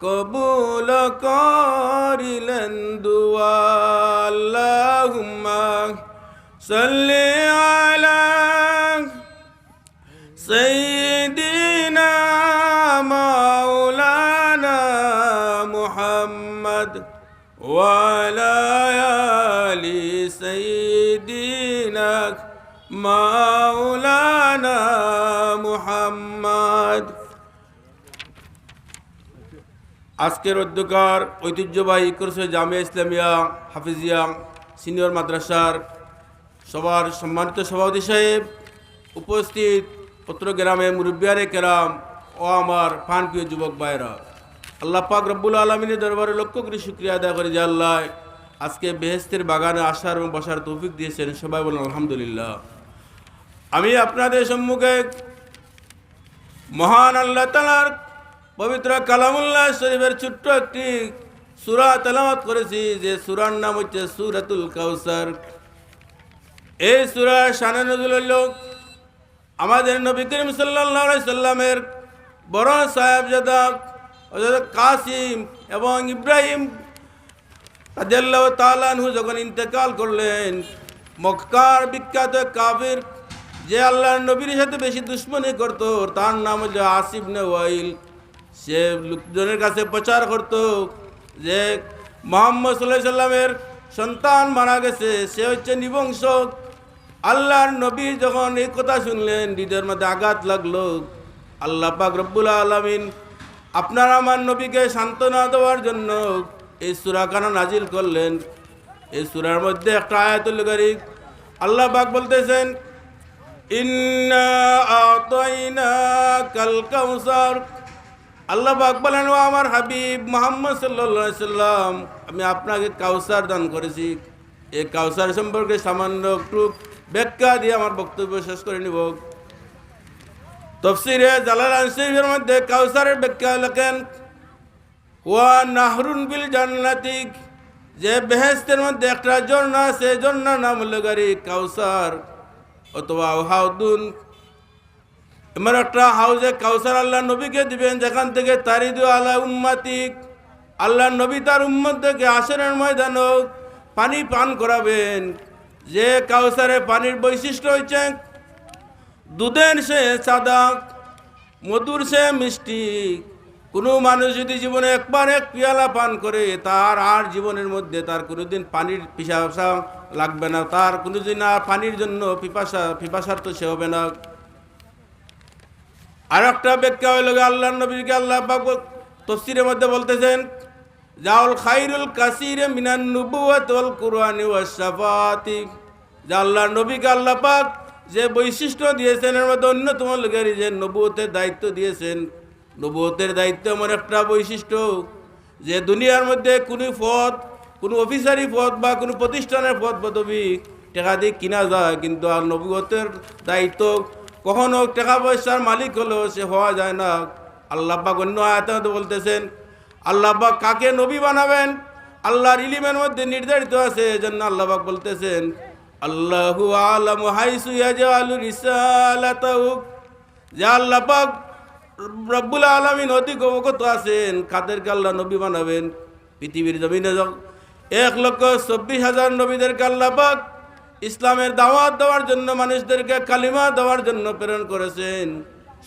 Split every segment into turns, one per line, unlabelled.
কবুল করিলেন দুয়াল্লাহুম্মা সাল্লি আলা সাইয়্যিদিনা মাওলানা মুহাম্মদ ওয়া আলা আলি সাইয়্যিদিনা মাওলানা আজকের অধ্যকার ঐতিহ্যবাহী কোর্সে জামিয়া ইসলামিয়া হাফিজিয়া সিনিয়র মাদ্রাসার সবার সম্মানিত সভাপতি সাহেব, উপস্থিত পত্র গ্রামে মুরব্বিয়ারে কেরাম ও আমার প্রিয় যুবক ভাইরা আল্লাহ পাক রব্বুল আলমিনের দরবারে লক্ষ্য করে শুক্রিয়া আদায় করে যে আল্লাহ আজকে বেহেস্তের বাগানে আসার এবং বসার তৌফিক দিয়েছেন সবাই বলেন আলহামদুলিল্লাহ। আমি আপনাদের সম্মুখে মহান আল্লাহ তালার পবিত্র কালামুল্লাহ শরীফের ছোট্ট একটি সুরা তেলামত করেছি, যে সুরার নাম হচ্ছে সুরাতুল কাউসার। এই সুরা শানে লোক আমাদের নবী করিম সাল্লাহ সাল্লামের বড় সাহেবজাদা কাসিম এবং ইব্রাহিম তালানহু যখন ইন্তেকাল করলেন, মক্কার বিখ্যাত কাবির যে আল্লাহর নবীর সাথে বেশি দুশ্মনী করত, তার নাম হচ্ছে আসিফ নে ওয়াইল। সে লোকজনের কাছে প্রচার করত যে মোহাম্মদ সাল্লাহ সাল্লামের সন্তান মারা গেছে, সে হচ্ছে নিবংশ। আল্লাহর নবী যখন এই কথা শুনলেন, হৃদয়ের মধ্যে আঘাত লাগল। আল্লাহ পাক রব্বুল আলমিন আপনার আমার নবীকে সান্ত্বনা দেওয়ার জন্য এই সুরাখানা নাজিল করলেন। এই সুরার মধ্যে একটা আয়াতুল গরিব আল্লাহ পাক বলতেছেন, ইন্না আতাইনা কাল কাউসার। আল্লাহ পাক বলেন, ও আমার হাবিব মোহাম্মদ আলাইহি সাল্লাম, আমি আপনাকে কাউসার দান করেছি। এই কাউসার সম্পর্কে সামান্য একটু ব্যাখ্যা দিয়ে আমার বক্তব্য শেষ করে নিব। তফসিরে জালালান শরীফের মধ্যে কাউসারের ব্যাখ্যা লেখেন, ওয়া নাহরুন বিল জান্নাতিক যে বেহেস্তের মধ্যে একটা ঝর্ণা আছে, ঝর্ণার নাম হলো গাড়ি কাউসার অথবা হাউদুন। এমন একটা হাউজে কাউসার আল্লাহ নবীকে দিবেন, যেখান থেকে তারিদু আল্লাহ উম্মাতিক আল্লাহ নবী তার উম্মত থেকে আসরের ময়দান পানি পান করাবেন। যে কাউসারে পানির বৈশিষ্ট্য হচ্ছে দুধের সে সাদা, মধুর সে মিষ্টি। কোনো মানুষ যদি জীবনে একবার এক পিয়ালা পান করে, তার আর জীবনের মধ্যে তার কোনোদিন পানির পিপাসা লাগবে না, তার কোনোদিন আর পানির জন্য পিপাসা পিপাসার তো সে হবে না। আর একটা ব্যাখ্যা হইল আল্লাহ নবীকে আল্লাহ তফসিরের মধ্যে বলতেছেন, জাউল খাইরুল কাসির মিনান নুবুয়াত ওয়াল কুরআনি ওয়াস শাফাতি যা আল্লাহ নবীকে আল্লাহ পাক যে বৈশিষ্ট্য দিয়েছেন, এর মধ্যে অন্যতম লোকের যে নবুয়তের দায়িত্ব দিয়েছেন। নবুয়তের দায়িত্ব এমন একটা বৈশিষ্ট্য যে দুনিয়ার মধ্যে কোনো পদ, কোনো অফিসারি পদ বা কোনো প্রতিষ্ঠানের পদ পদবি টাকা দিয়ে কিনা যায়, কিন্তু আর নবুয়তের দায়িত্ব কখনো টাকা পয়সার মালিক হলেও সে হওয়া যায় না। আল্লাহ পাক অন্য আয়াতে বলতেছেন, আল্লাহ পাক কাকে নবী বানাবেন? আল্লাহর ইলিমের মধ্যে নির্ধারিত আছে, এজন্য আল্লাহ পাক বলতেছেন, আল্লাহু আলাম হাইসু ইয়াজালু রিসালাতাহু। যে আল্লাহ পাক রব্বুল আলামিন অধিক অবগত আছেন, কাদেরকে আল্লাহ নবী বানাবেন? পৃথিবীর জমিনে এক লক্ষ চব্বিশ হাজার নবীদেরকে আল্লাহ পাক ইসলামের দাওয়াত দেওয়ার জন্য মানুষদেরকে কালিমা দেওয়ার জন্য প্রেরণ করেছেন।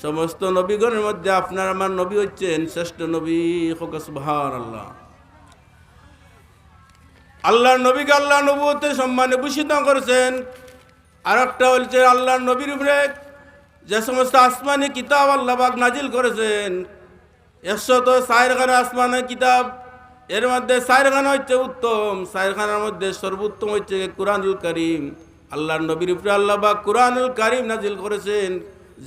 সমস্ত নবীগণের মধ্যে আপনার আমার নবী হচ্ছেন শ্রেষ্ঠ নবী। সুবহান আল্লাহ আল্লাহর নবীকে আল্লাহ নবুতে সম্মানে ভূষিত করেছেন। আর একটা বলছে আল্লাহর নবীর উপরে যে সমস্ত আসমানি কিতাব আল্লাহবাক নাজিল করেছেন। একশত সাইরখানা আসমানি কিতাব এর মধ্যে সাইরখানা হচ্ছে উত্তম সাইরখানার মধ্যে সর্বোত্তম হচ্ছে কোরআনুল করিম। আল্লাহর নবীর উপরে আল্লাহবাক কোরআনুল করিম নাজিল করেছেন।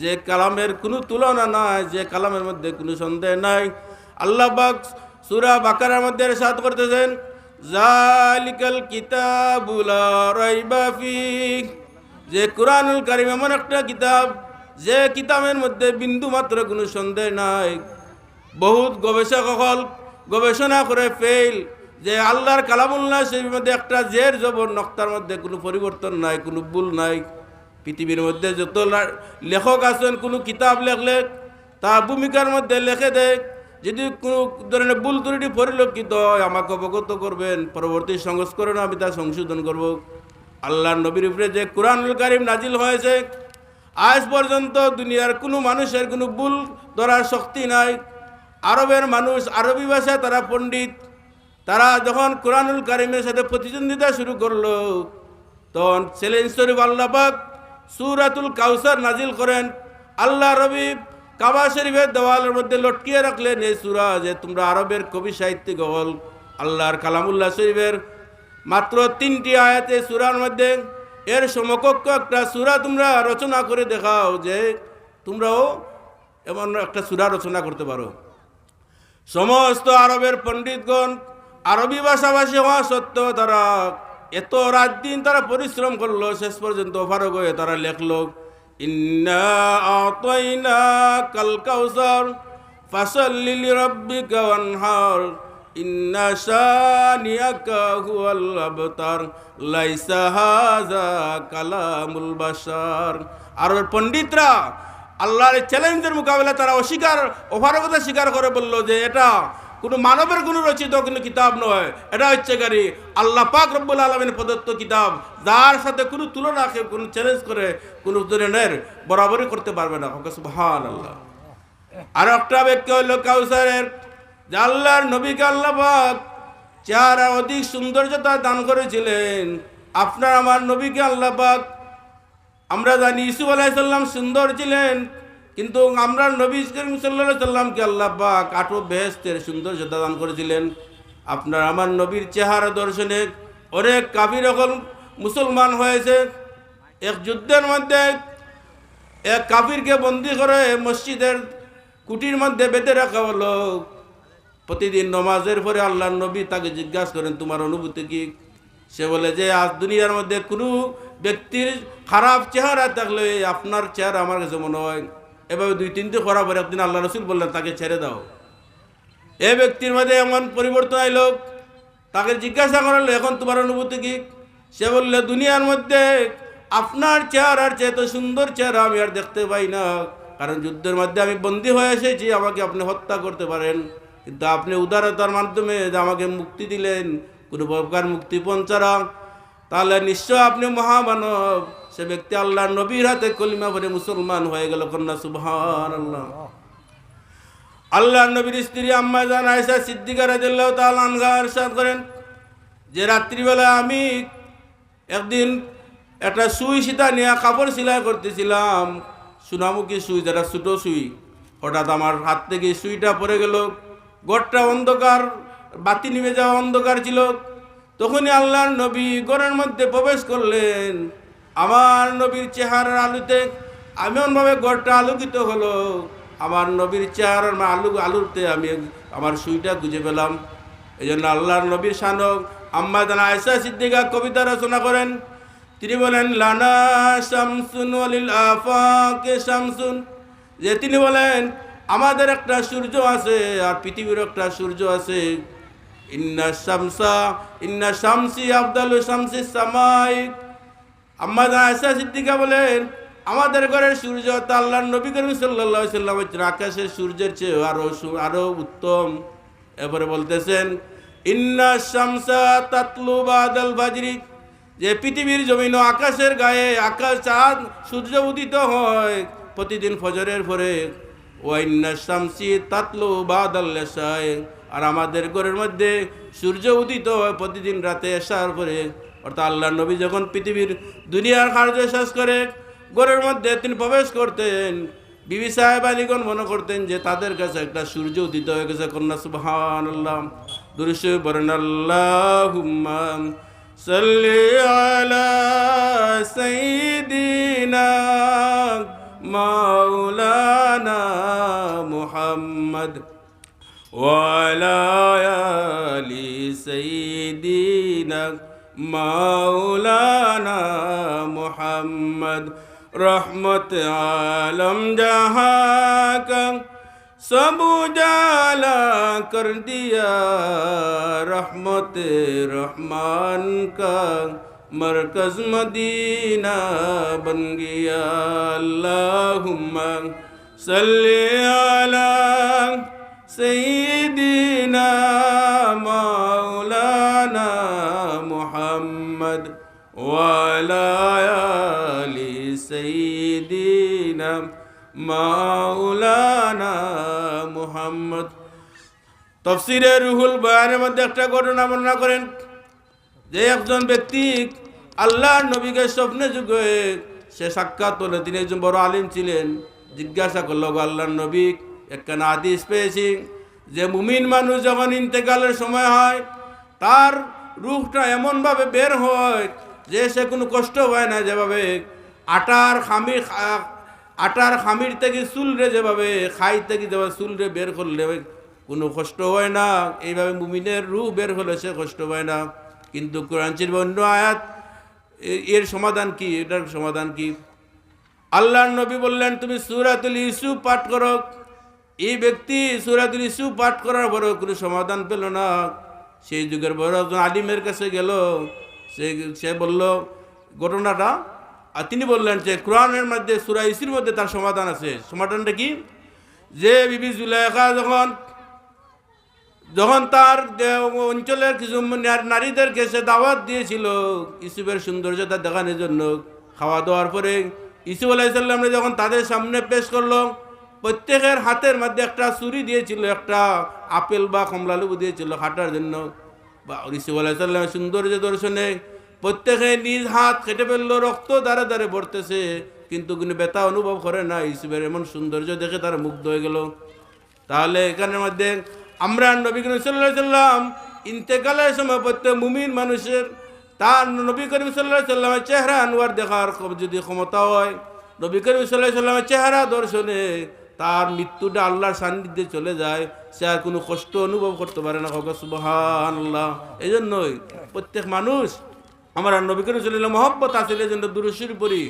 যে কালামের কোনো তুলনা নাই, যে কালামের মধ্যে কোনো সন্দেহ নাই। আল্লাহবাক সুরা বাকারার মধ্যে সাথ করতেছেন জালিকাল কিতাবুলা যে কোরআনুল কারিম এমন একটা কিতাব, যে কিতাবের মধ্যে বিন্দু মাত্র কোনো সন্দেহ নাই। বহুত গবেষক গবেষণা করে ফেল যে আল্লাহর কালামুল্লাহ সেই মধ্যে একটা জের জবর নক্তার মধ্যে কোনো পরিবর্তন নাই, কোনো ভুল নাই। পৃথিবীর মধ্যে যত লেখক আছেন, কোনো কিতাব লেখলে তা ভূমিকার মধ্যে লেখে দেয়। যদি কোনো ধরনের ভুল ত্রুটি পরিলক্ষিত হয়, আমাকে অবগত করবেন, পরবর্তী সংস্করণে আমি তা সংশোধন করব। আল্লাহ নবীর উপরে যে কোরআনুল কারিম নাজিল হয়েছে, আজ পর্যন্ত দুনিয়ার কোনো মানুষের কোনো ভুল ধরার শক্তি নাই। আরবের মানুষ, আরবি ভাষায় তারা পণ্ডিত। তারা যখন কোরআনুল কারিমের সাথে প্রতিদ্বন্দ্বিতা শুরু করল, তখন চ্যালেঞ্জ শরীফ আল্লাপাক সুরাতুল কাউসার নাজিল করেন। আল্লাহ রবি কাবা শরীফের দেওয়ালের মধ্যে লটকিয়ে রাখলেন এই সুরা, যে তোমরা আরবের কবি সাহিত্যিক হল আল্লাহর কালামুল্লাহ শরীফের মাত্র তিনটি আয়াতে সুরার মধ্যে এর সমকক্ষ একটা সুরা তোমরা রচনা করে দেখাও যে তোমরাও এমন একটা সুরা রচনা করতে পারো। সমস্ত আরবের পণ্ডিতগণ আরবি ভাষাভাষী হওয়া সত্ত্বেও তারা এত রাত দিন তারা পরিশ্রম করল, শেষ পর্যন্ত ফারক হয়ে তারা লেখলো লাইসা আরবের পণ্ডিতরা আল্লাহর চ্যালেঞ্জের মোকাবেলা তারা অস্বীকার, অপারগতা স্বীকার করে বলল যে এটা কোনো মানবের কোনো রচিত কোনো কিতাব নয়। এটা হচ্ছে গাড়ি, আল্লাহ পাক রব্বুল আলমের প্রদত্ত কিতাব। যার সাথে কোনো তুলনা কেউ কোনো চ্যালেঞ্জ করে, কোনো ধরনের বরাবরই করতে পারবে না। সুবহান আল্লাহ আর একটা ব্যক্তি হইল কাউসারের, যে আল্লাহর নবীকে আল্লাহ পাক চেহারা অধিক সৌন্দর্যতা দান করেছিলেন। আপনার আমার নবীকে আল্লাহ পাক আমরা জানি ইসুফ আলাইসাল্লাম সুন্দর ছিলেন, কিন্তু আমরা নবী করিম সাল্লাহ সাল্লামকে আল্লাহ পাক আটো বেহেস্তের সৌন্দর্যতা দান করেছিলেন। আপনার আমার নবীর চেহারা দর্শনে অনেক কাফির এখন মুসলমান হয়েছে। এক যুদ্ধের মধ্যে এক কাফিরকে বন্দি করে মসজিদের কুটির মধ্যে বেঁধে রাখা হলো। প্রতিদিন নমাজের পরে আল্লাহ নবী তাকে জিজ্ঞাসা করেন, তোমার অনুভূতি কি? সে বলে যে, আজ দুনিয়ার মধ্যে কোনো ব্যক্তির খারাপ চেহারা থাকলে আপনার চেহারা আমার কাছে মনে হয় এভাবে দুই তিনটে করার পরে একদিন আল্লাহ রসুল বললেন, তাকে ছেড়ে দাও। এ ব্যক্তির মধ্যে এমন পরিবর্তন আইল, তাকে জিজ্ঞাসা করল, এখন তোমার অনুভূতি কি? সে বললে, দুনিয়ার মধ্যে আপনার চেহারার চেয়ে তো সুন্দর চেহারা আমি আর দেখতে পাই না। কারণ যুদ্ধের মধ্যে আমি বন্দী হয়ে এসেছি, আমাকে আপনি হত্যা করতে পারেন। কিন্তু আপনি উদারতার মাধ্যমে আমাকে মুক্তি দিলেন, কোনো প্রকার মুক্তি পঞ্চারা তাহলে নিশ্চয় আপনি মহামানব। সে ব্যক্তি আল্লাহ নবীর হাতে কলিমা ভরে মুসলমান হয়ে গেল কন্যা সুবহান আল্লাহ আল্লাহ নবীর স্ত্রী আম্মা জান আয়সা সিদ্দিকা রাদিয়াল্লাহু তাআলা আনহা ইরশাদ করেন, যে রাত্রিবেলা আমি একদিন একটা সুই সীতা নিয়ে কাপড় সেলাই করতেছিলাম, সুনামুখী সুই, যেটা ছোটো সুই। হঠাৎ আমার হাত থেকে সুইটা পড়ে গেল গড়টা অন্ধকার, বাতি নিভে যাওয়া অন্ধকার ছিল। তখনই আল্লাহর নবী গড়ের মধ্যে প্রবেশ করলেন। আমার নবীর চেহারার আলুতে এমনভাবে গড়টা আলোকিত হলো। আমার নবীর চেহারার আলু আলুতে আমি আমার সুইটা গুজে পেলাম। এই জন্য আল্লাহর নবীর শানক আম্মা জানা আয়সা সিদ্দিকা কবিতা রচনা করেন। তিনি বলেন, লানা শামসুন অলিল আফাকে শামসুন। যে তিনি বলেন, আমাদের একটা সূর্য আছে আর পৃথিবীর একটা সূর্য আছে। শামসা শামসি শামসি সামাই বলেন, আমাদের ঘরের সূর্য তা আল্লাহর নবী করিম সাল্লাম আকাশের সূর্যের চেয়ে আরও আরও উত্তম। এরপরে বলতেছেন, ইন্না শামসা তাতলু বাদাল বাজরি, যে পৃথিবীর জমিন আকাশের গায়ে আকাশ চাঁদ সূর্য উদিত হয় প্রতিদিন ফজরের পরে। ওয়াইন্না শামসি তাতলু বাদাল লেসায় আর আমাদের ঘরের মধ্যে সূর্য উদিত হয় প্রতিদিন রাতে এসার পরে। অর্থাৎ আল্লাহ নবী যখন পৃথিবীর দুনিয়ার কার্য শেষ করে, ঘরের মধ্যে তিনি প্রবেশ করতেন। বিবি সাহেব আলীগণ মনে করতেন যে তাদের কাছে একটা সূর্য উদিত হয়ে গেছে। কন্যা সুবহান আল্লাহ দুরুশ বরেন আল্লাহ সাইয়্যিদিনা মাওলানা মুহাম্মদ। وعلى آل سيدنا مولانا محمد رحمت عالم جہاں کا سب اجالا کر دیا رحمت رحمان کا مرکز مدینہ بن گیا۔ اللہم صلی علی سيدنا مولانا محمد وعلى آل سيدنا مولانا محمد তফসিরে রুহুল বয়ানের মধ্যে একটা ঘটনা বর্ণনা করেন যে একজন ব্যক্তি আল্লাহর নবীকে স্বপ্নে যুগে সে সাক্ষাৎ হলো তিনি একজন বড় আলিম ছিলেন জিজ্ঞাসা করলো গো আল্লাহর নবী একখানা আদিস পেয়েছি যে মুমিন মানুষ যখন ইন্তেকালের সময় হয়, তার রূপটা এমনভাবে বের হয় যে সে কোনো কষ্ট হয় না যেভাবে আটার খামির আটার খামির থেকে চুলরে যেভাবে, খাই থেকে যেভাবে চুলরে বের করলে কোনো কষ্ট হয় না। এইভাবে মুমিনের রূহ বের হলে সে কষ্ট হয় না। কিন্তু কোরআনচির অন্য আয়াত এর সমাধান কি? এটার সমাধান কি? আল্লাহর নবী বললেন, তুমি সুরাতুল ইউসুফ পাঠ করো। এই ব্যক্তি সুরাতুল ইউসুফ পাঠ করার পরেও কোনো সমাধান পেল না। সেই যুগের বড় একজন আলিমের কাছে গেল। সে সে বলল, ঘটনাটা আর তিনি বললেন যে, কোরআনের মধ্যে, সুরা ইসির মধ্যে তার সমাধান আছে। সমাধানটা কি? যে বিবি জুলেখা যখন যখন তার অঞ্চলের কিছু নার- নারীদেরকে সে দাওয়াত দিয়েছিল ইসুফের সৌন্দর্যতা দেখানোর জন্য খাওয়া দাওয়ার পরে ইসুফ আলাইসাল্লামরে যখন তাদের সামনে পেশ করল প্রত্যেকের হাতের মধ্যে একটা ছুরি দিয়েছিল, একটা আপেল বা কমলা লেবু দিয়েছিল হাঁটার জন্য। বা আলাইসাল্লামের সৌন্দর্য দর্শনে প্রত্যেকে নিজ হাত কেটে ফেলল, রক্ত দ্বারে দ্বারে ভরতেছে কিন্তু কোনো ব্যথা অনুভব করে না। ইসুফের এমন সৌন্দর্য দেখে তারা মুগ্ধ হয়ে গেল। তাহলে এখানের মধ্যে আমরা নবী করিম সাল্লাহ সাল্লাম ইন্তেকালের সময় প্রত্যেক মুমিন মানুষের তার নবী করিম সাল্লাহ সাল্লামের চেহারা আনোয়ার দেখার যদি ক্ষমতা হয়, নবী করিম সাল্লাহ সাল্লামের চেহারা দর্শনে তার মৃত্যুটা আল্লাহর সান্নিধ্যে চলে যায়, সে আর কোনো কষ্ট অনুভব করতে পারে না। আল্লাহ এই জন্যই প্রত্যেক মানুষ, আমার নবী করিম সাল্লাহ মহব্বত আছে এই জন্য দুরুশ্বরী পড়ি।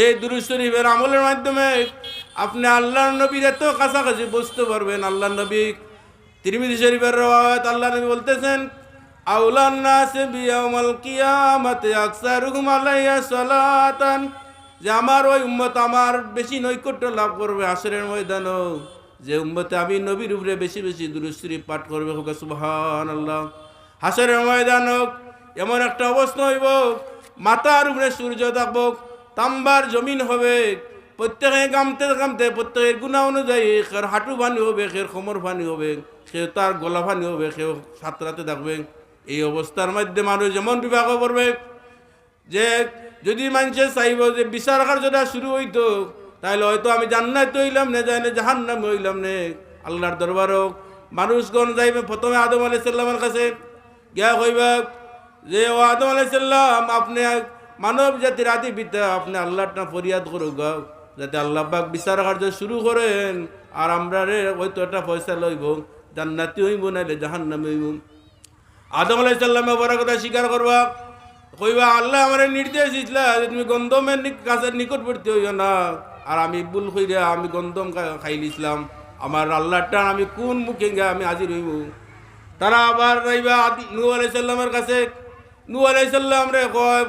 এই দুরুশ্বরীফের আমলের মাধ্যমে আপনি আল্লাহর নবীর এত কাছাকাছি বুঝতে পারবেন। আল্লাহ নবী তিরমিজি শরীফের রওয়ায়াত আল্লাহ নবী বলতেছেন, আউলান নাস বিয়াউমাল কিয়ামাতে আকসারুহুম আলাইয়া সালাতান। যে আমার ওই উম্মত আমার বেশি নৈকট্য লাভ করবে আসরের ময়দানও। যে উম্মতে আমি নবীর উপরে বেশি বেশি দুরুশ্বরী পাঠ করবে হোক, সুবহানাল্লাহ। হাসরের ময়দান হোক, এমন একটা অবস্থা হইব, মাথার উপরে সূর্য থাকব তাম্বার জমিন হবে, প্রত্যেকে গামতে গামতে প্রত্যেকের গুণা অনুযায়ী খের হাঁটু ফানি হবে, খের কোমর ফানি হবে সে তার গলা ফানি হবে সেও সাঁতরাতে থাকবে। এই অবস্থার মধ্যে মানুষ যেমন বিভাগ করবে যে যদি মানুষে চাইব যে বিচার কার্যটা শুরু হইতো তাহলে হয়তো আমি জান্নাত হইলাম না না জাহান্নাম হইলাম নে? আল্লাহর দরবারও মানুষগণ যাইবে, প্রথমে আদম আলাইসাল্লামের কাছে গিয়া কইবা যে, ও আদম আলাইসাল্লাম আপনি মানব জাতির আদি পিতা আপনি আল্লাহটা ফরিয়াদ করুক যাতে আল্লাহ পাক বিচার কার্য শুরু করেন, আর আমরা রে হয়তো একটা পয়সা লইব, জান্নাতি হইব নাইলে জাহান্নামে হইব। আদম আলাইসাল্লামে বড় কথা স্বীকার করবা। কইবা, আল্লাহ আমার নির্দেশ দিছিলা তুমি গন্ধমের নি- গাছের নিকটবর্তী হইও না। আর আমি ভুল কইরা আমি গন্ধম খাই খাইলিছিলাম আমার আল্লাহটা আমি কোন মুখে আমি হাজির হইব? তারা আবার রাইবা নূহ আলাইসাল্লামের কাছে নূহ আলাইসাল্লাম রে কয়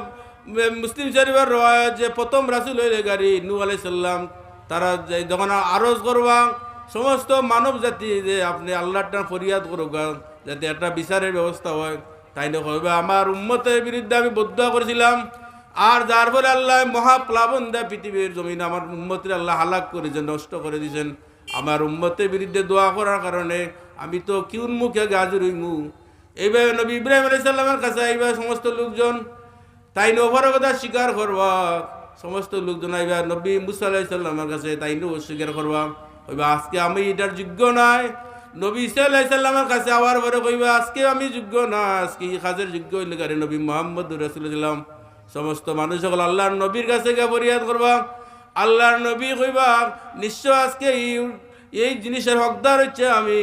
মুসলিম শরীফের রয় যে প্রথম রাসুল হইলে গাড়ি, নূহ আলাইসাল্লাম তারা যখন আরজ করবা, সমস্ত মানব জাতি যে আপনি আল্লাহটা ফরিয়াদ করুক, যাতে একটা বিচারের ব্যবস্থা হয়। তাই না কইবা আমার উম্মতের বিরুদ্ধে আমি বদ্ধ করেছিলাম। আর যার ফলে আল্লাহ মহাপ্লাবন দেয় পৃথিবীর জমিন। আমার উম্মতের আল্লাহ হালাক করেছেন, নষ্ট করে দিয়েছেন। আমার উম্মতের বিরুদ্ধে দোয়া করার কারণে আমি তো কি উন্মুখে গাজর হইমু এইভাবে নবী ইব্রাহিম আলাইসাল্লামের কাছে এইভাবে সমস্ত লোকজন, তাই নভর কথা স্বীকার করবা। সমস্ত লোকজন আইবা নবী মুসা আলাইসাল্লামের কাছে তাই অস্বীকার করবা। কইবা আজকে আমি এটার যোগ্য নাই নবী ইসা আলাইসাল্লামের কাছে আবার পরে কইবা, আজকে আমি যোগ্য না, আজকে এই কাজের যোগ্য হইলে কারে নবী মোহাম্মদ রসুল্লাম সমস্ত মানুষ সকল আল্লাহর নবীর কাছে গিয়ে ফরিয়াদ করবা। আল্লাহর নবী কইবা, নিশ্চয় আজকে এই এই জিনিসের হকদার হচ্ছে আমি।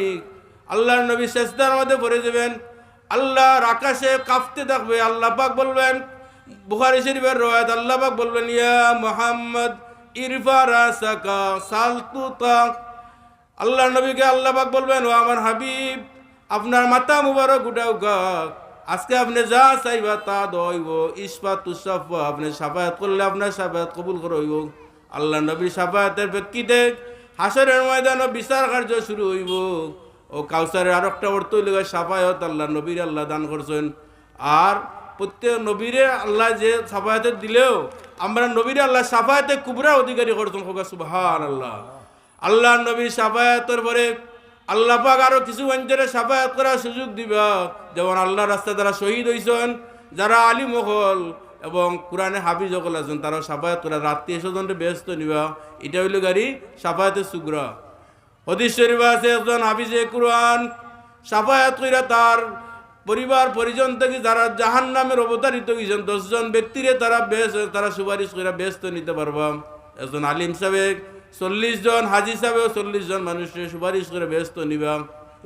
আল্লাহর নবী শেষদার মধ্যে পড়ে যাবেন। আল্লাহর আকাশে কাঁপতে থাকবে। আল্লাহ পাক বলবেন, বুখারি শরীফের রয়াত আল্লাহ পাক বলবেন, ইয়া মোহাম্মদ, ইরফা রাসাকা, সালতুতা আল্লাহ নবীকে আল্লাহ পাক বলবেন, ও আমার হাবিব, আপনার মাথা মুবারক উঠাও গা। আজকে আপনি যা চাইবা তা দইব। ইস্পাত তুসাফ আপনি সাফায়াত করলে আপনার সাফায়াত কবুল করইব আল্লাহ নবীর সাফায়াতের প্রেক্ষিতে হাসরের ময়দানও বিচার কার্য শুরু হইব। ও ও কাউসারের আর একটা অর্থ হইল সাফায়ত, আল্লাহ নবীর আল্লাহ দান করছেন। আর প্রত্যেক নবীরে আল্লাহ যে সাফায়াতে দিলেও, আমরা নবীরে আল্লাহ সাফায়াতে কুবরা অধিকারী করতাম হোক সুবহান আল্লাহ আল্লাহ নবী সাফায়াতের পরে আল্লাহ পাক আরও কিছু অঞ্চলে সাফায়াত করার সুযোগ দিবা। যেমন আল্লাহ রাস্তায় তারা শহীদ হয়েছেন যারা আলী মহল এবং কোরআনে হাফিজ সকল আছেন তারা সাফায়াত করা রাত্রি স্বজনটা ব্যস্ত নিবা। এটা হইল গাড়ি সাফায়াতের সুগ্রা। হদিস শরীফ আছে, একজন হাফিজে কুরআন সাফায়াত কইরা তার পরিবার, পরিজন থেকে যারা জাহান নামের অবতারিত হয়েছেন দশজন ব্যক্তিরে তারা বেশ, তারা সুপারিশ করে ব্যস্ত নিতে পারবা। একজন আলিম সাহেব চল্লিশ জন হাজি সাহেব চল্লিশ জন মানুষের সুপারিশ করে ব্যস্ত নিবা।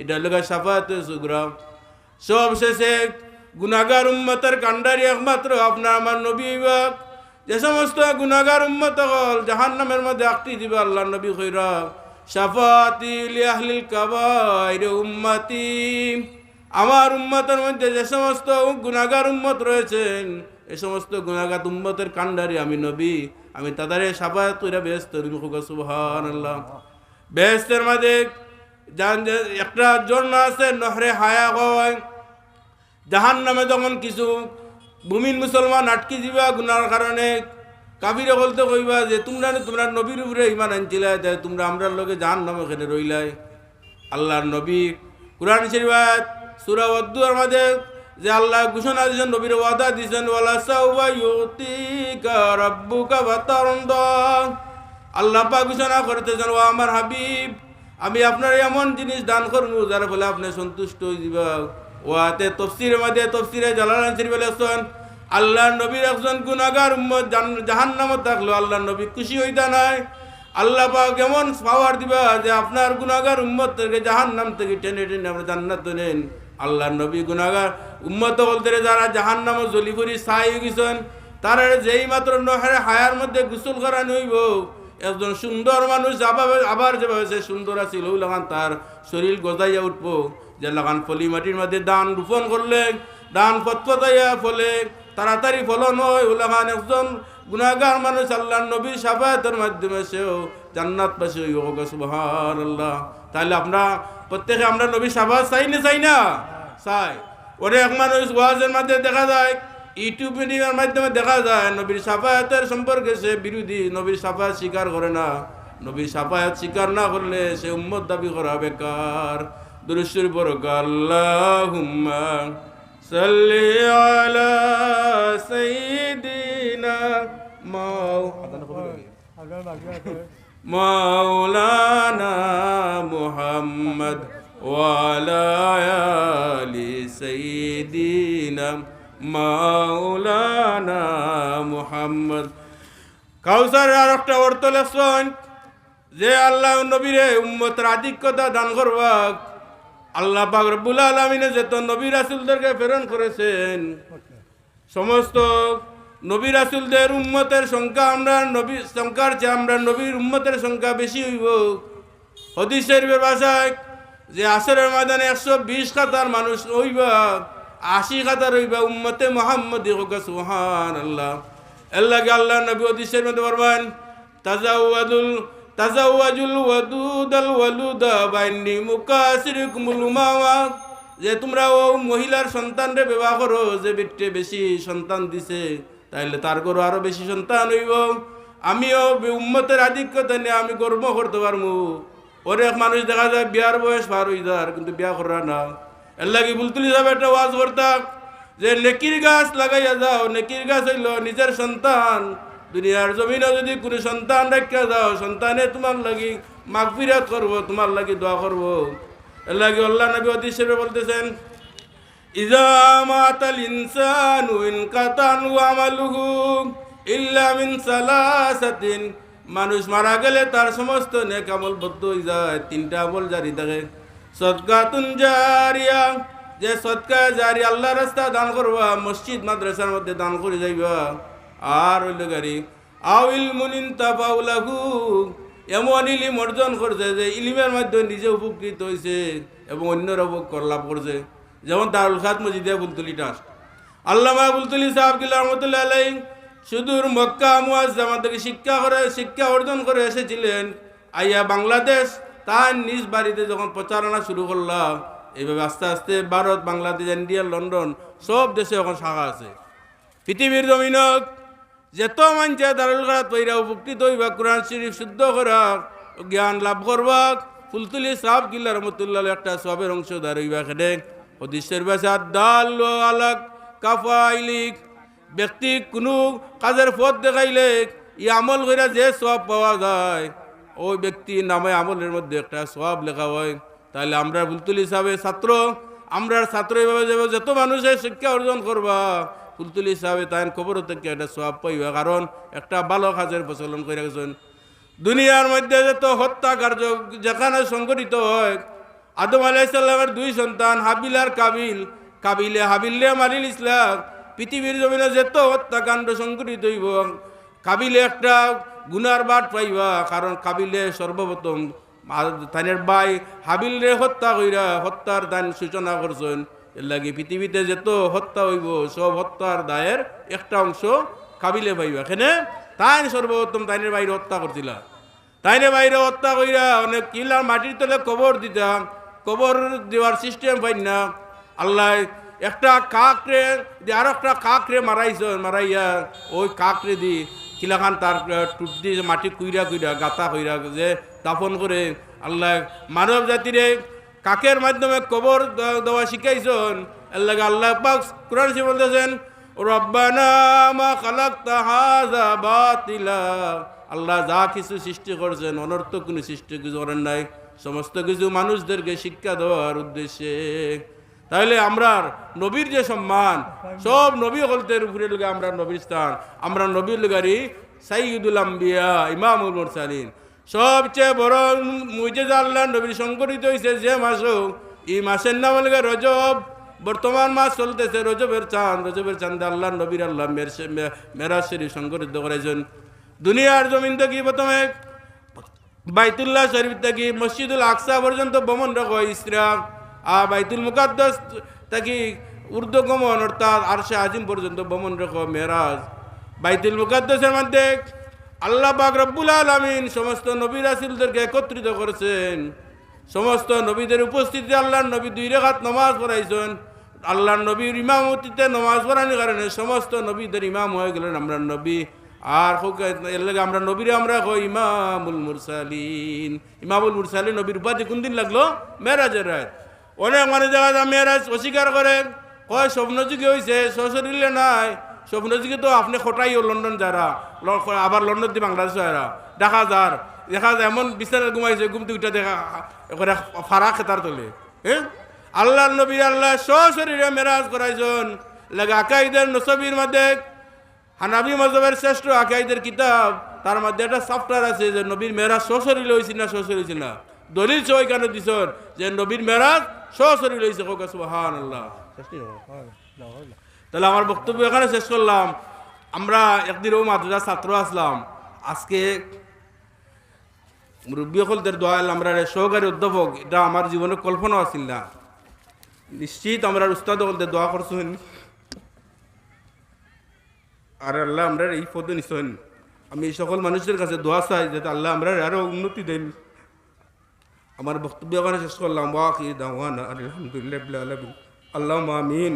এটা লোকের সাফায়াতে সুগ্রা সব শেষে গুনাগার উম্মতের কান্ডারি একমাত্র আপনার আমার নবী বিভাগ যে সমস্ত গুনাগার উম্মত হল জাহান নামের মধ্যে আকটি দিবে আল্লাহ নবী খৈরা। সাফাতি লিয়াহলিল কাবাইর উম্মতি। আমার উম্মতের মধ্যে যে সমস্ত গুনাগার উম্মত রয়েছেন, এ সমস্ত গুনাগার উম্মতের কান্ডারি আমি নবী। আমি তাদের সাফাত কইরা ব্যস্ত বেহেস্তের মাঝে জান একটা ঝর্ণা আছে, নহরে হায়া হয় জাহান নামে যখন কিছু ভূমিন মুসলমান আটকি দিবা গুনার কারণে কাবিরে বলতে কইবা যে, তোমরা তোমরা নবীর উপরে ইমান আনছিলা যে তোমরা আমরার লগে জাহান নামে এখানে রইলাই? আল্লাহর নবী কোরআন শরীফাত সূরা ওয়াদ্দুর মাঝে যে আল্লাহ ঘোষণা দিয়েছেন নবীর ওয়াদা দিয়েছেন, ওয়ালা সাউবা ইউতিকা রাব্বুকা ফাতারদা। আল্লাহ পাক ঘোষণা করতেছেন, ও আমার হাবিব, আমি আপনার এমন জিনিস দান করব যার ফলে আপনি সন্তুষ্ট হয়ে যাবা। ওয়াতে তফসিরের মধ্যে তফসিরে জালালান শরীফ আলাইছেন আল্লাহ নবীর একজন গুনাগার উম্মত নামত থাকল আল্লাহ নবী খুশি হইতা নাই। আল্লাহ পাক এমন পাওয়ার দিবা যে আপনার গুনাগার উম্মত থেকে জাহান নাম থেকে টেনে টেনে আমরা জান্নাত নেন। আল্লাহ নবী গুনাগার উম্মত বলতে যারা জাহান নাম জলিপুরি সাই গেছেন, তারা যেই মাত্র নহরে হায়ার মধ্যে গোসল করা নইব, একজন সুন্দর মানুষ যাভাবে আবার যেভাবে সে সুন্দর আছিল লাগান তার শরীর গজাইয়া উঠবো। যে লাগান ফলি মাটির মধ্যে দান রোপণ করলে, দান ফতফতাইয়া ফলে তাড়াতাড়ি ফলন হয় ও লাগান একজন গুণাগার মানুষ আল্লাহ নবী সাফায়াতের মাধ্যমে সেও জান্নাত পাশে হইব। সুবহান আল্লাহ তাহলে আমরা প্রত্যেকে আমরা নবী সাফাত চাই না চাই না? চাই। ওরে এক মানুষ ওয়াজের মাধ্যমে দেখা যায় ইউটিউব মিডিয়ার মাধ্যমে দেখা যায়, নবীর সাফায়াতের সম্পর্কে সে বিরোধী, নবীর সাফায়াত স্বীকার করে না। নবীর সাফায়াত স্বীকার না করলে সে উম্মত দাবি করা বেকার দুরুশ্বর বড় গাল্লাহুম্মা সাল্লি আলা সাইয়্যিদিনা মাওলানা মুহাম্মদ। وعلى آل سيدنا مولانا محمد কাউসার আর একটা অর্থ লেখছেন যে আল্লাহ নবীরে উম্মতের আধিক্যতা দান করবা আল্লাহ পাক রব্বুল আলমিনে যে তো নবী রাসুলদেরকে প্রেরণ করেছেন সমস্ত নবী রাসুলদের উম্মতের সংখ্যা আমরা নবী সংখ্যার চেয়ে আমরা নবীর উম্মতের সংখ্যা বেশি হইব হদিস শরীফের ভাষায় যে আসরের ময়দানে একশো বিশ খাতার মানুষ হইবা আশি খাতার হইবা উম্মতে মোহাম্মদ সুহান আল্লাহ আল্লাহকে আল্লাহ নবী হদিস শরীফ মধ্যে পারবেন তাজাউয়াদুল তাজাউয়াজুল ওয়াদুদাল ওয়ালুদা বাইনি মুকাসিরকুমুল উমাওয়া। যে তোমরা ও মহিলার সন্তানরে বিবাহ করো, যে ব্যক্তি বেশি সন্তান দিছে, তাইলে তার করো আরও বেশি সন্তান হইব। আমিও উম্মতের আধিক্যতা নিয়ে আমি গর্ব করতে পারব। অনেক মানুষ দেখা যায়, বিয়ার বয়স পার হয়ে যার কিন্তু বিয়া করা না। এর লাগে বুলতুলি যাবে, একটা ওয়াজ করতাম যে, নেকির গাছ লাগাইয়া যাও, নেকির গাছ হইল নিজের সন্তান। দুনিয়ার জমিনে যদি কোনো সন্তান রেখা যাও, সন্তানে তোমার লাগি মাগফিরাত করব, তোমার লাগি দোয়া করব। এর লাগে আল্লাহ নবী অতি হিসেবে বলতেছেন, ইজা মাতাল ইনসানু ইনকাতান ইল্লা মিন সালাসাতিন মানুষ মারা গেলে তার সমস্ত নেক আমল বদ্ধ হয়ে যায়। তিনটা আমল জারি থাকে। সদকাতুন জারিয়া। যে সদকা জারি আল্লাহ রাস্তা দান করবা, মসজিদ, মাদ্রাসার মধ্যে দান করে যাইবা। আর হইল গাড়ি আউল মুনিন তাবাউলাহু এমন ইলিম অর্জন করছে যে ইলিমের মাধ্যমে নিজে উপকৃত হয়েছে এবং অন্যরা উপকার লাভ করছে। যেমন দারুল খাত মজিদে বুলতুলি ট্রাস্ট। আল্লামা বুলতুলি সাহেব রহমতুল্লাহ সুদূর মক্কা মুয়াজ থেকে শিক্ষা করে, শিক্ষা অর্জন করে এসেছিলেন। আইয়া বাংলাদেশ তার নিজ বাড়িতে যখন প্রচারণা শুরু করলাম এইভাবে আস্তে আস্তে ভারত, বাংলাদেশ, ইন্ডিয়া, লন্ডন সব দেশে এখন শাখা আছে। পৃথিবীর জমিনত যেত মানছে দারুল ঘাট পইরা উপকৃত হইবা, কোরআন শরীফ শুদ্ধ করা, জ্ঞান লাভ করবা, ফুলতুলি সাহ কিল্লা রহমতুল্লাহ একটা সবের অংশদার হইবা খেদে হদিসের বাসা দাল আলাক কাফাইলিক ব্যক্তি কোনো কাজের পথ দেখাইলে ই আমল কইরা যে সব পাওয়া যায়, ওই ব্যক্তি নামে আমলের মধ্যে একটা সব লেখা হয়। তাহলে আমরা ফুলতুলি হিসাবে ছাত্র আমরা ছাত্র এভাবে যাব যত মানুষের শিক্ষা অর্জন করবা, ফুলতুলি হিসাবে তাই খবর থেকে একটা সব পাইবা, কারণ একটা ভালো কাজের প্রচলন করে গেছেন। দুনিয়ার মধ্যে যত হত্যাকার্য যেখানে সংঘটিত হয়, আদম আলাইসাল্লামের দুই সন্তান হাবিল আর কাবিল, কাবিলে হাবিলে মারিল ইসলাম পৃথিবীর জমিনে যেত হত্যাকাণ্ড সংঘটিত হইব। কাবিলে একটা গুনার বাট পাইবা, কারণ কাবিলে সর্বপ্রথম তানের ভাই হাবিলরে হত্যা কইরা হত্যার দান সূচনা করছেন। এর লাগে পৃথিবীতে যেত হত্যা হইব, সব হত্যার দায়ের একটা অংশ কাবিলে পাইবা। এখানে তাই সর্বপ্রথম তাইনের বাইরে হত্যা করছিল। তাইনে বাইরে হত্যা কইরা অনেক কিলার মাটির তলে কবর দিতাম কবর দেওয়ার সিস্টেম পাই না। আল্লাহ একটা কাকরে আর একটা কাকরে মারাইছ মারাইয়া ওই কাকরে দি, কিলাখান তার টুট দিয়ে মাটি কুইরা কুইরা, গাতা কইরা, যে দাফন করে আল্লাহ মানব জাতিরে কাকের মাধ্যমে কবর দেওয়া শিখাইছন। লাগে আল্লাহ পাক কোরআন শরীফে বলতেছেন আল্লাহ যা কিছু সৃষ্টি করছেন, অনর্থক কোনো সৃষ্টি কিছু করেন নাই। সমস্ত কিছু মানুষদেরকে শিক্ষা দেওয়ার উদ্দেশ্যে। তাহলে আমরা নবীর যে সম্মান, সব নবী হলতের উপরে লোকে আমরা নবীর স্থান। আমরা নবীর লোকারি সাইদুল আম্বিয়া, ইমামুল মুরসালিন। সবচেয়ে বড় মুজেজ আল্লাহ নবীর সংগঠিত হয়েছে যে মাস এই মাসের নাম হল গিয়ে রজব। বর্তমান মাস চলতেছে রজবের চাঁদ। রজবের চাঁদে আল্লাহ নবীর আল্লাহ মেরাজ শরীফ সংগঠিত করেছেন। দুনিয়ার জমিন থেকে প্রথমে বাইতুল্লাহ শরীফ থেকে মসজিদুল আকসা পর্যন্ত ভ্রমণ রাখো ইসরাক আর বাইতুল মুকাদ্দাস থেকে উর্দু গমন অর্থাৎ আরশে আজিম পর্যন্ত ভ্রমণ রাখো, মেরাজ। বাইতুল মুকাদ্দাসের মধ্যে আল্লাহ পাক রব্বুল আলমিন সমস্ত নবী রাসুলদেরকে একত্রিত করেছেন। সমস্ত নবীদের উপস্থিতি আল্লাহর নবী দুই রেখাত নমাজ পড়াইছেন। আল্লাহর নবীর ইমামতিতে নমাজ পড়ানোর কারণে সমস্ত নবীদের ইমাম হয়ে গেলেন আমরা নবী। আর লাগে আমরা নবীরে আমরা কই ইমামুল মুরসালিন। ইমামুল মুরসালিন নবীর উপাধি কোন দিন লাগল? মেরাজের রাত অনেক মানুষ দেখা যায় মেরাজ অস্বীকার করে কয়, স্বপ্নযুগে হয়েছে সশরীরে নাই। স্বপ্নযুগে তো আপনি খটাইও লন্ডন যারা আবার লন্ডন দিয়ে বাংলাদেশ এরা দেখা যার। দেখা যায় এমন বিছানায় ঘুমাইছে ঘুমতে উঠে দেখা করে ফারা খেতার তোলে। হ্যাঁ আল্লাহ নবী, আল্লাহ সশরীরে মেরাজ করাইছেন। লাগে আকাইদের নসবির মধ্যে, হানাবি মজবের শ্রেষ্ঠ আকাইদের কিতাব, তার মধ্যে একটা সফটওয়্যার আছে যে নবীর মেরাজ সশরী লইছি না সশরী হয়েছে না। দলিল সই কেন দিছন যে নবীর মেরাজ সশরী লইছে কোকা সুবহান আল্লাহ তাহলে আমার বক্তব্য এখানে শেষ করলাম। আমরা একদিন ও মাদ্রাসা ছাত্র আসলাম। আজকে মুরব্বী সকলদের দোয়াল আমরা সহকারী অধ্যাপক এটা আমার জীবনে কল্পনা আছিল না। নিশ্চিত আমরা উস্তাদ সকলদের দোয়া করছেন। আর আল্লাহ আমরা এই পদে নিশ্চয় আমি এই সকল মানুষদের কাছে দোয়া চাই যাতে আল্লাহ আমরা আরও উন্নতি দেন। আমার বক্তব্য এখানে শেষ করলাম ওয়াকি দাওয়ানা আলহামদুলিল্লাহ বিল আলামিন আল্লাহুম্মা আমিন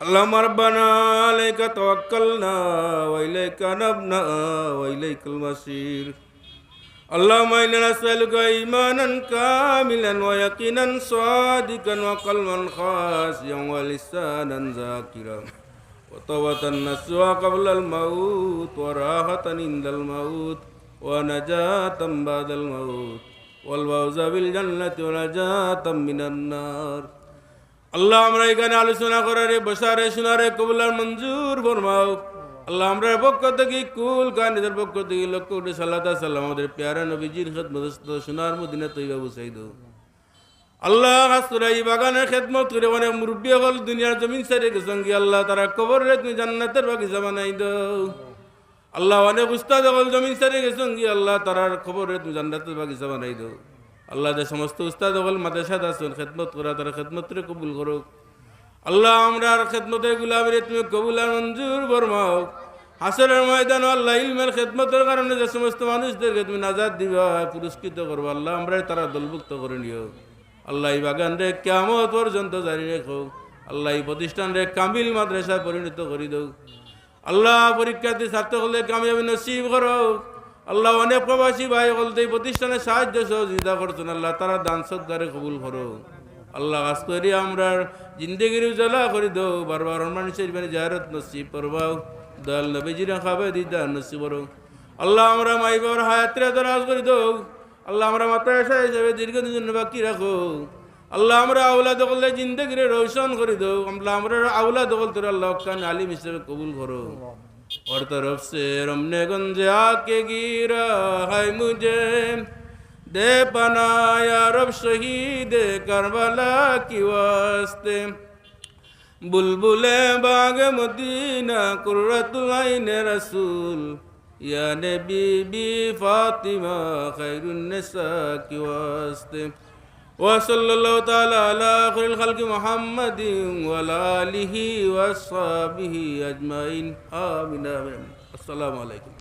اللهم ربنا عليك توكلنا وإليك نبنا وإليك المصير اللهم إنا نسألك إيمانا كاملا ويقينا صادقا وقلبا خاشعا ولسانا ذاكرا وتوبة نسوى قبل الموت وراحة عند الموت ونجاة بعد الموت والفوز بالجنة ونجاة من النار আল্লাহ আমরা এখানে আলোচনা করারে বসারে শোনারে কবুলার মঞ্জুর ফরমাও আল্লাহ আমরা পক্ষ থেকে কুল কানিদের পক্ষ থেকে লক্ষ কোটি সাল্লাহ সাল্লাম আমাদের পেয়ারা নবীজির খেদমত সোনার মদিনা তৈবা বুঝাই দো আল্লাহ হাসুরা এই বাগানের খেদমত করে অনেক মুরব্বী হল দুনিয়ার জমিন সাইডে সঙ্গী আল্লাহ তারা কবর রে তুমি জান্নাতের বাগিচা বানাই দাও আল্লাহ অনেক উস্তাদ হল জমিন সাইডে সঙ্গী আল্লাহ তারার খবর জান্নাতের বাগিচা বানাই দাও। আল্লাহ যে সমস্ত উস্তাদ হল মাদ্রাসাদ আসুন খেদমত করা, তারা খেদমত রে কবুল করুক। আল্লাহ আমরা খেদমতের গুলামের তুমি কবুল আর মঞ্জুর ফরমাও হাসরের ময়দান আল্লাহ ইলমের খেদমতের কারণে যে সমস্ত মানুষদেরকে তুমি নাজাদ দিবা, পুরস্কৃত করব, আল্লাহ আমরা তারা দলভুক্ত করে নিও। আল্লাহ বাগান রে কেমন পর্যন্ত জারি রেখো। আল্লাহ এই প্রতিষ্ঠান রে কামিল মাদ্রাসায় পরিণত করে দাও। আল্লাহ পরীক্ষার্থী হলে কামিয়াবি নসিব করো। আল্লাহ অনেক প্রবাসী ভাই বলতে প্রতিষ্ঠানে সাহায্য সহযোগিতা করছেন, আল্লাহ তারা দান সদ্গারে কবুল করো। আল্লাহ কাজ করি আমরা জিন্দগির উজালা করে দাও, বারবার মানুষের মানে জাহারত নসিব করবাও। দয়াল নবীজিরা খাবে দিদার নসিব করো। আল্লাহ আমরা মাই বাবার হায়াত্রে দরাজ করে দাও। আল্লাহ আমরা মাত্রা হিসেবে দীর্ঘদিন বাকি রাখো। আল্লাহ আমরা আউলা দখলে জিন্দগিরে রোশন করে দাও আল্লাহ আমরা আউলা দখল তোর আল্লাহ খান আলিম হিসেবে কবুল করো और तरफ से रमने गंजे आके गिरा है मुझे दे पनाया रब शहीद करबला की वास्ते बुलबुले बाग मदीना कुर्रतुल आइन रसूल या नबी बी फातिमा खैरुन निसा की वास्ते وصلى الله تعالى على خير الخلق محمد وعلى آله وصحبه أجمعين. آمين آمين. السلام عليكم.